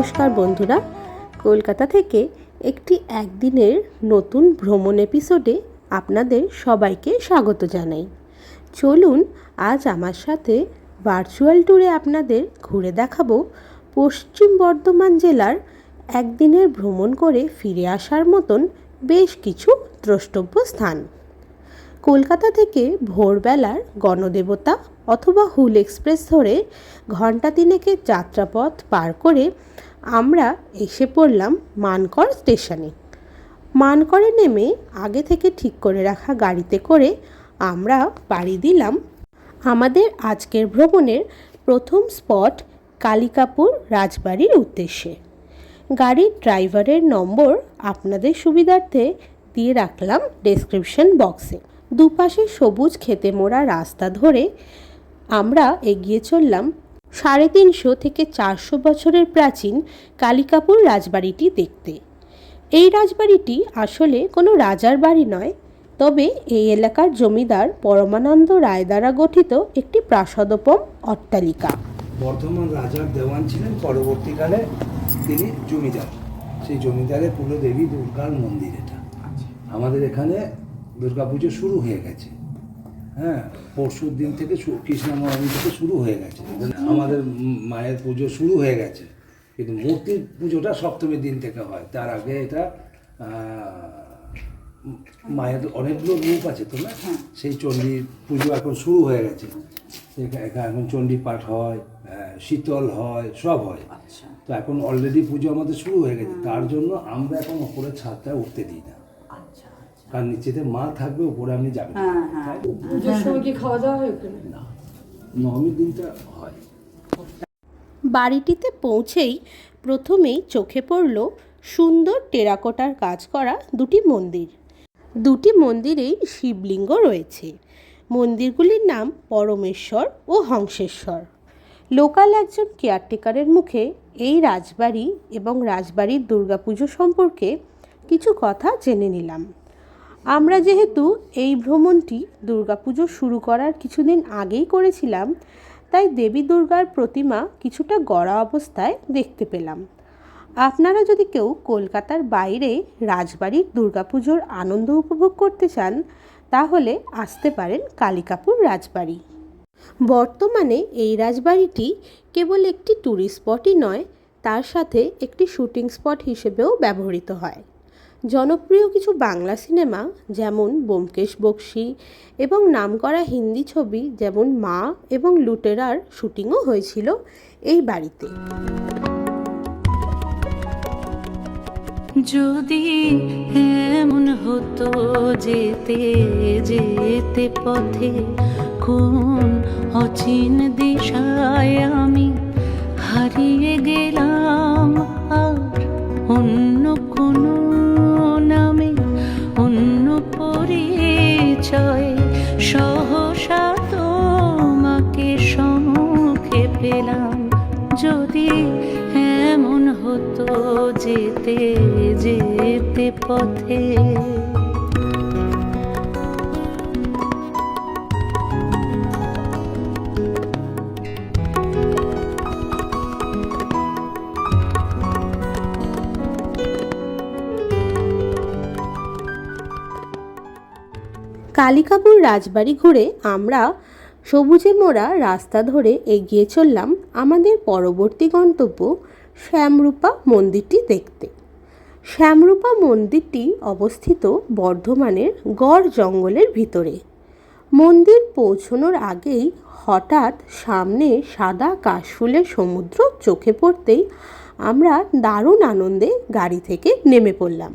নমস্কার বন্ধুরা। কলকাতা থেকে একটি একদিনের নতুন ভ্রমণ এপিসোডে আপনাদের সবাইকে স্বাগত জানাই। চলুন আজ আমার সাথে ভার্চুয়াল ট্যুরে আপনাদের ঘুরে দেখাবো পশ্চিম বর্ধমান জেলার একদিনের ভ্রমণ করে ফিরে আসার মতন বেশ কিছু দ্রষ্টব্য স্থান। কলকাতা থেকে ভোরবেলার গণদেবতা অথবা হুল এক্সপ্রেস ধরে ঘণ্টা তিনেকের যাত্রাপথ পার করে আমরা এসে পড়লাম মানকর স্টেশনে। মানকরে নেমে আগে থেকে ঠিক করে রাখা গাড়িতে করে আমরা পাড়ি দিলাম আমাদের আজকের ভ্রমণের প্রথম স্পট কালিকাপুর রাজবাড়ির উদ্দেশ্যে। গাড়ির ড্রাইভারের নম্বর আপনাদের সুবিধার্থে দিয়ে রাখলাম ডেসক্রিপশন বক্সে। দুপাশে সবুজ খেতে মোড়া রাস্তা ধরে আমরা এগিয়ে চললাম সাড়ে তিনশো থেকে চারশো বছরের প্রাচীন কালিকাপুর রাজবাড়িটি দেখতে। এই রাজবাড়িটি আসলে কোনো রাজার বাড়ি নয় তবে এই এলাকার জমিদার পরমানন্দ রায় দ্বারা গঠিত একটি প্রাসাদোপম অট্টালিকা। বর্ধমান রাজার দেওয়ান ছিলেন পরবর্তীকালে তিনি জমিদার। সেই জমিদারের কুলদেবী দুর্গার মন্দির এটা। আমাদের এখানে দুর্গাপুজো শুরু হয়ে গেছে। হ্যাঁ পরশুর দিন থেকে শু- কৃষ্ণনবমী থেকে শুরু হয়ে গেছে। আমাদের মায়ের পুজো শুরু হয়ে গেছে। কিন্তু মূর্তির পুজোটা সপ্তমীর দিন থেকে হয়। তার আগে এটা মায়ের অনেকগুলো রূপ আছে তো না? সেই চণ্ডী পুজো এখন শুরু হয়ে গেছে। এখন চণ্ডী পাঠ হয় শীতল হয় সব হয়। তো এখন অলরেডি পুজো আমাদের শুরু হয়ে গেছে। তার জন্য আমরা এখন ওপরে ছাদটা উঠতে দিই না। কারণ নিচেতে মা থাকবে উপরে আপনি যাবেন। পুজোর সময় কি খাওয়া দাওয়া হয় ওখানে? না নবমীর দিনটা হয়। বাড়িটিতে পৌঁছেই প্রথমেই চোখে পড়ল সুন্দর টেরাকোটার কাজ করা দুটি মন্দির। দুটি মন্দিরেই শিবলিঙ্গ রয়েছে। মন্দিরগুলির নাম পরমেশ্বর ও হংসেশ্বর। লোকাল একজন কেয়ারটেকারের মুখে এই রাজবাড়ি এবং রাজবাড়ির দুর্গাপুজো সম্পর্কে কিছু কথা জেনে নিলাম। আমরা যেহেতু এই ভ্রমণটি দুর্গাপুজো শুরু করার কিছুদিন আগেই করেছিলাম, তাই দেবী দুর্গার প্রতিমা কিছুটা গড়া অবস্থায় দেখতে পেলাম। আপনারা যদি কেউ কলকাতার বাইরে রাজবাড়ির দুর্গাপুজোর আনন্দ উপভোগ করতে চান, তাহলে আসতে পারেন কালিকাপুর রাজবাড়ি। বর্তমানে এই রাজবাড়িটি কেবল একটি ট্যুরিস্ট স্পটই নয়, তার সাথে একটি শুটিং স্পট হিসেবেও ব্যবহৃত হয়। জনপ্রিয় কিছু বাংলা সিনেমা যেমন ব্যোমকেশ বক্সী এবং নামকরা হিন্দি ছবি যেমন মা এবং লুটেরার শুটিংও হয়েছিল এই বাড়িতে। যদি এমন হতো যেতে যেতে পথে কোন অচিন দিশায় আমি হারিয়ে গেলাম। এমন হতো যেতে যেতে পথে। কালিকাপুর রাজবাড়ি ঘুরে আমরা সবুজে মোড়া রাস্তা ধরে এগিয়ে চললাম আমাদের পরবর্তী গন্তব্য শ্যামরূপা মন্দিরটি দেখতে। শ্যামরূপা মন্দিরটি অবস্থিত বর্ধমানের গড় জঙ্গলের ভিতরে। মন্দির পৌঁছনোর আগেই হঠাৎ সামনে সাদা কাশফুলের সমুদ্র চোখে পড়তেই আমরা দারুণ আনন্দে গাড়ি থেকে নেমে পড়লাম।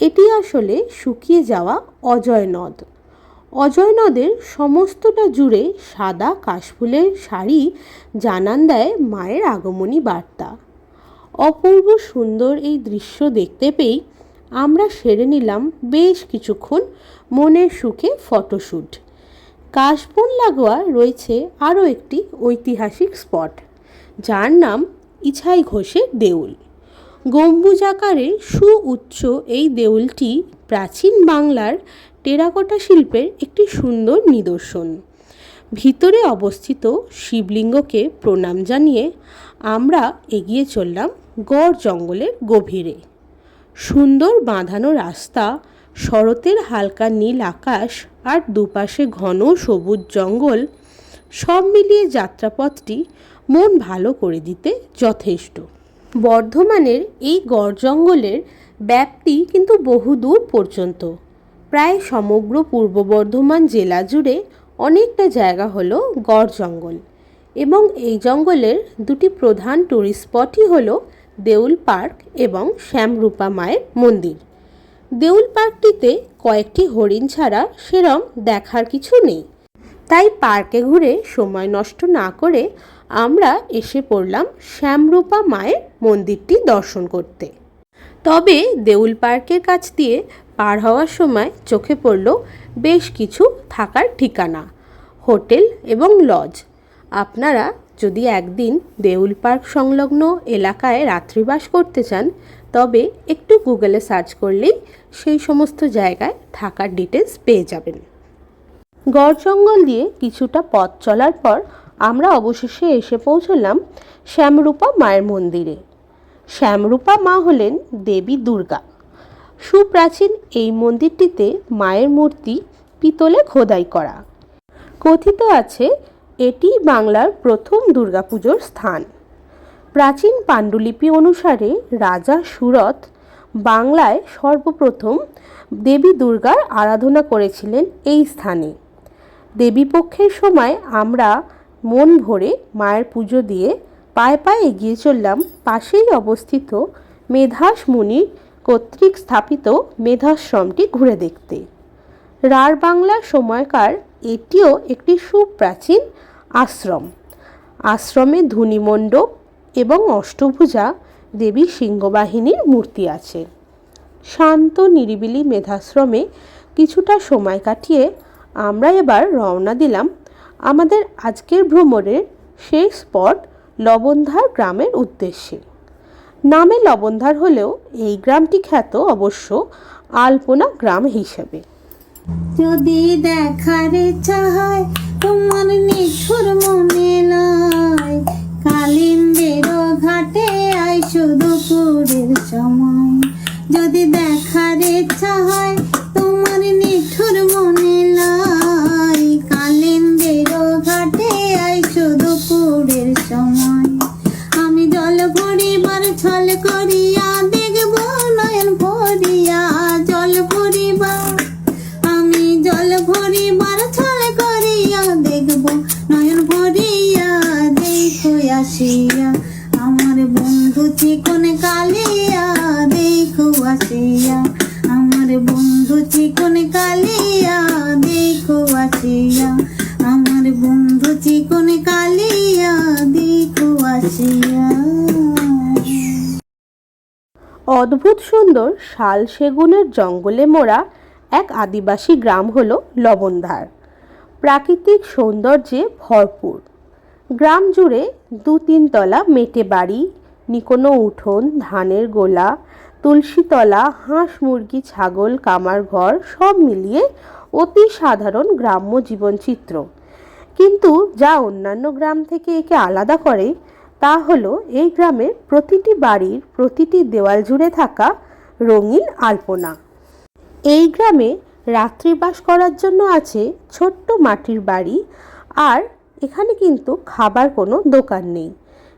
এটি আসলে শুকিয়ে যাওয়া অজয় নদ। অজয় নদের সমস্তটা জুড়ে সাদা কাশফুলের শাড়ি জানান দেয় মায়ের আগমনী বার্তা। অপূর্ব সুন্দর এই দৃশ্য দেখতে পেয়ে আমরা সেরে নিলাম বেশ কিছুক্ষণ মনের সুখে ফটোশ্যুট কাশবন লাগোয়া রয়েছে আরও একটি ঐতিহাসিক স্পট, যার নাম ইছাই ঘোষের দেউল। গম্বুজ আকারে সুউচ্চ এই দেউলটি প্রাচীন বাংলার টেরাকোটা শিল্পের একটি সুন্দর নিদর্শন। ভিতরে অবস্থিত শিবলিঙ্গকে প্রণাম জানিয়ে আমরা এগিয়ে চললাম গড় জঙ্গলের গভীরে। সুন্দর বাঁধানো রাস্তা, শরতের হালকা নীল আকাশ আর দুপাশে ঘন সবুজ জঙ্গল, সব মিলিয়ে যাত্রাপথটি মন ভালো করে দিতে যথেষ্ট। বর্ধমানের এই গড় জঙ্গলের ব্যাপ্তি কিন্তু বহুদূর পর্যন্ত। প্রায় সমগ্র পূর্ব বর্ধমান জেলা জুড়ে অনেকটা জায়গা হলো গড় জঙ্গল এবং এই জঙ্গলের দুটি প্রধান টুরিস্ট স্পটই হলো দেউল পার্ক এবং শ্যামরূপা মায়ের মন্দির। দেউল পার্কটিতে কয়েকটি হরিণ ছাড়া সেরম দেখার কিছু নেই। তাই পার্কে ঘুরে সময় নষ্ট না করে আমরা এসে পড়লাম শ্যামরূপা মায়ের মন্দিরটি দর্শন করতে। তবে দেউল পার্কের কাছ দিয়ে পার হওয়ার সময় চোখে পড়ল বেশ কিছু থাকার ঠিকানা, হোটেল এবং লজ। আপনারা যদি একদিন দেউল পার্ক সংলগ্ন এলাকায় রাত্রিবাস করতে চান, তবে একটু গুগলে সার্চ করলেই সেই সমস্ত জায়গায় থাকার ডিটেলস পেয়ে যাবেন। গড় জঙ্গল দিয়ে কিছুটা পথ চলার পর আমরা অবশেষে এসে পৌঁছলাম শ্যামরূপা মায়ের মন্দিরে। শ্যামরূপা মা হলেন দেবী দুর্গা। সুপ্রাচীন এই মন্দিরটিতে মায়ের মূর্তি পিতলে খোদাই করা। কথিত আছে, এটি বাংলার প্রথম দুর্গাপুজোর স্থান। প্রাচীন পাণ্ডুলিপি অনুসারে রাজা সুরথ বাংলায় সর্বপ্রথম দেবী দুর্গার আরাধনা করেছিলেন এই স্থানে। দেবীপক্ষের সময় আমরা মন ভরে মায়ের পুজো দিয়ে পায়ে পায়ে এগিয়ে চললাম, পাশেই অবস্থিত মেধাস মুনির কর্তৃক স্থাপিত মেধাশ্রমটি ঘুরে দেখতে। রার বাংলা সময়কার এটিও একটি সুপ্রাচীন আশ্রম। আশ্রমে ধুনিমণ্ডপ এবং অষ্টভুজা দেবী সিংহবাহিনীর মূর্তি আছে। শান্ত, নিরিবিলি মেধাশ্রমে কিছুটা সময় কাটিয়ে আমরা এবার রওনা দিলাম আমাদের আজকের ভ্রমণের শেষ স্পট লবণধার গ্রামের উদ্দেশ্যে। নামে লবণধার হলেও এই গ্রামটি খ্যাত অবশ্য আলপনা গ্রাম হিসেবে। যদি দেখার ইচ্ছা হয়, তোমার নিঠুর মনে নয়। কালিন্দের ঘাটে আয় অদ্ভুত সুন্দর শাল সেগুনের জঙ্গলে মোড়া এক আদিবাসী গ্রাম হলো লবণধার। প্রাকৃতিক সৌন্দর্যে ভরপুর। গ্রাম জুড়ে দু তিনতলা মেটে বাড়ি, নিকোনো উঠোন, ধানের গোলা তুলসীতলা হাঁস, মুরগি, ছাগল, কামার ঘর সব মিলিয়ে অতি সাধারণ গ্রাম্য জীবনচিত্র। কিন্তু যা অন্যান্য গ্রাম থেকে একে আলাদা করে তা হলো এই গ্রামের প্রতিটি বাড়ির প্রতিটি দেওয়াল জুড়ে থাকা রঙিন আলপনা। এই গ্রামে রাত্রিবাস করার জন্য আছে ছোট্ট মাটির বাড়ি আর এখানে কিন্তু খাবার কোনো দোকান নেই।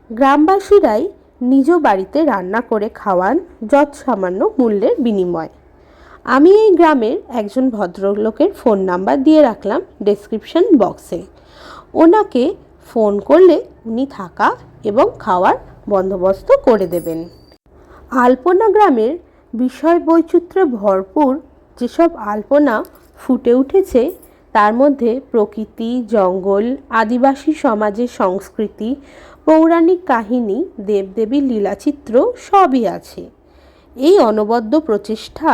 গ্রামবাসীরাই নিজ বাড়িতে রান্না করে খাওয়ান যত সামান্য মূল্যের বিনিময়। আমি এই গ্রামের একজন ভদ্রলোকের ফোন নাম্বার দিয়ে রাখলাম ডেসক্রিপশন বক্সে। ওনাকে ফোন করলে উনি থাকা এবং খাওয়ার বন্দোবস্ত করে দেবেন। আলপনা গ্রামের বিষয় বৈচিত্র্যে ভরপুর যেসব আলপনা ফুটে উঠেছে, তার মধ্যে প্রকৃতি, জঙ্গল, আদিবাসী সমাজের সংস্কৃতি, পৌরাণিক কাহিনী দেবদেবীর লীলাচিত্র সবই আছে। এই অনবদ্য প্রচেষ্টা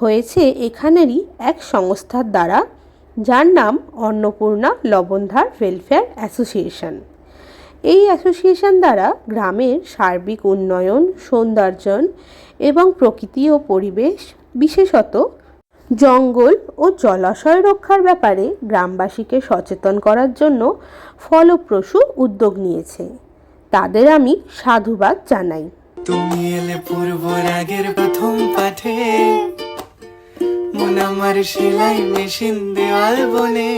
হয়েছে এখানেরই এক সংস্থার দ্বারা, যার নাম অন্নপূর্ণা লবণধার ওয়েলফেয়ার অ্যাসোসিয়েশন এই অ্যাসোসিয়েশন দ্বারা গ্রামের সার্বিক উন্নয়ন সৌন্দর্যন এবং প্রকৃতি ও পরিবেশ, বিশেষত জঙ্গল ও জলাশয় রক্ষার ব্যাপারে গ্রামবাসীকে সচেতন করার জন্য ফলপ্রসূ উদ্যোগ নিয়েছে। তাদের আমি সাধুবাদ জানাই। তুমি এলে পূর্ব রাগের প্রথম পাঠে। মন আমার সেলাই মেশিন দেওয়াল বনে।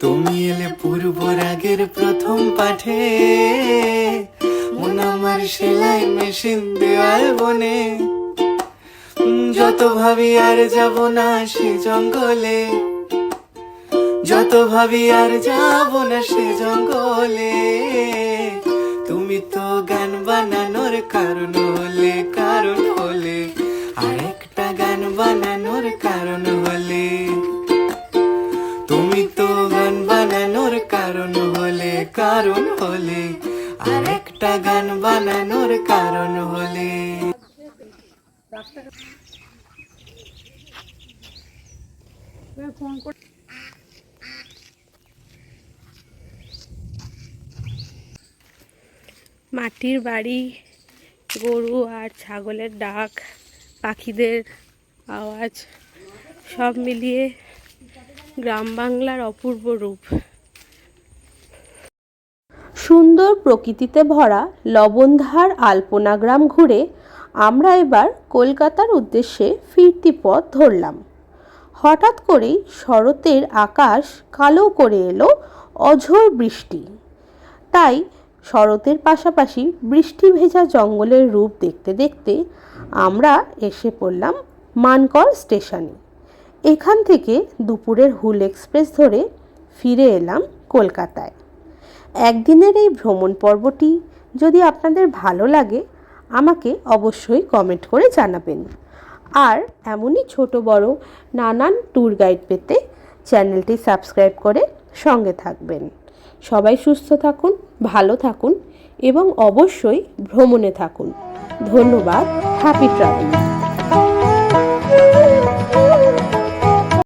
তুমি এলে পূর্ব রাগের প্রথম পাঠে। মন আমার সেলাই মেশিন দেওয়াল বনে। যত ভাবি আর যাব না সে জঙ্গলে। যত ভাবি আর যাব না সে জঙ্গলে। তুমি তো গান বানানোর কারণ হলে কারণ হলে। আরেকটা গান বানানোর কারণ হলে কারণ হলে আর একটা গান বানানোর কারণ হলে। মাটির বাড়ি, গরু আর ছাগলের ডাক, পাখিদের আওয়াজ, সব মিলিয়ে গ্রাম বাংলার অপূর্ব রূপ। সুন্দর প্রকৃতিতে ভরা লবণধার আলপনা গ্রাম ঘুরে আমরা এবার কলকাতার উদ্দেশ্যে ফিরতি পথ ধরলাম। হঠাৎ করেই শরতের আকাশ কালো করে এলো অঝোর বৃষ্টি। তাই শরতের পাশাপাশি বৃষ্টি ভেজা জঙ্গলের রূপ দেখতে দেখতে আমরা এসে পড়লাম মানকর স্টেশনে। এখান থেকে দুপুরের হুল এক্সপ্রেস ধরে ফিরে এলাম কলকাতায়। একদিনের এই ভ্রমণ পর্বটি যদি আপনাদের ভালো লাগে, আমাকে অবশ্যই কমেন্ট করে জানাবেন। আর এমনই ছোট বড় নানান ট্যুর গাইড পেতে চ্যানেলটি সাবস্ক্রাইব করে সঙ্গে থাকবেন। সবাই সুস্থ থাকুন, ভালো থাকুন এবং অবশ্যই ভ্রমণে থাকুন। ধন্যবাদ হ্যাপি ট্রাভেলিং